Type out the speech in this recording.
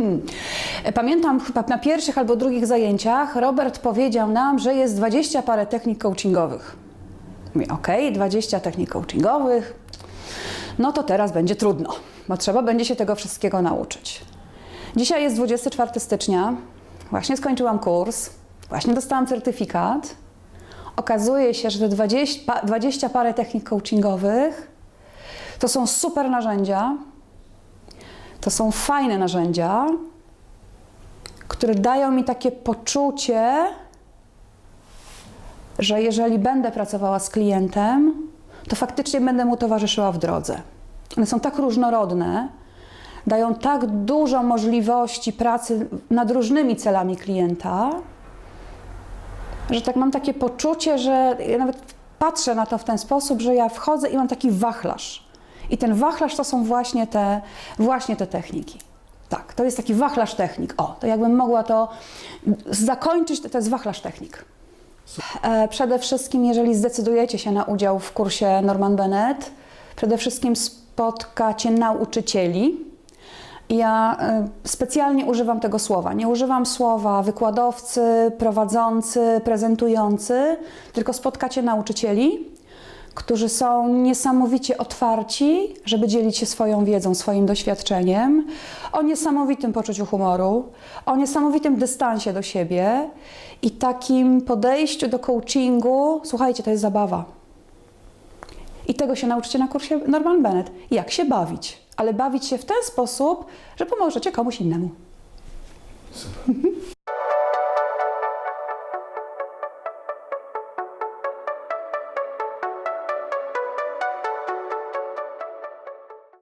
Hmm. Pamiętam chyba na pierwszych albo drugich zajęciach Robert powiedział nam, że jest 20 parę technik coachingowych. Mówię, okej, 20 technik coachingowych, no to teraz będzie trudno, bo trzeba będzie się tego wszystkiego nauczyć. Dzisiaj jest 24 stycznia, właśnie skończyłam kurs, właśnie dostałam certyfikat. Okazuje się, że te 20, pa- 20 parę technik coachingowych to są super narzędzia, to są fajne narzędzia, które dają mi takie poczucie, że jeżeli będę pracowała z klientem, to faktycznie będę mu towarzyszyła w drodze. One są tak różnorodne, dają tak dużo możliwości pracy nad różnymi celami klienta, że tak mam takie poczucie, że ja nawet patrzę na to w ten sposób, że ja wchodzę i mam taki wachlarz. I ten wachlarz to są właśnie te, właśnie te techniki. Tak, to jest taki wachlarz technik. O, to jakbym mogła to zakończyć, to, to jest wachlarz technik. E, Przede wszystkim, jeżeli zdecydujecie się na udział w kursie Norman Bennett, przede wszystkim spotkacie nauczycieli. Ja e, specjalnie używam tego słowa. Nie używam słowa wykładowcy, prowadzący, prezentujący, tylko spotkacie nauczycieli, którzy są niesamowicie otwarci, żeby dzielić się swoją wiedzą, swoim doświadczeniem, o niesamowitym poczuciu humoru, o niesamowitym dystansie do siebie i takim podejściu do coachingu. Słuchajcie, to jest zabawa. I tego się nauczycie na kursie Norman Bennett. Jak się bawić, ale bawić się w ten sposób, że pomożecie komuś innemu.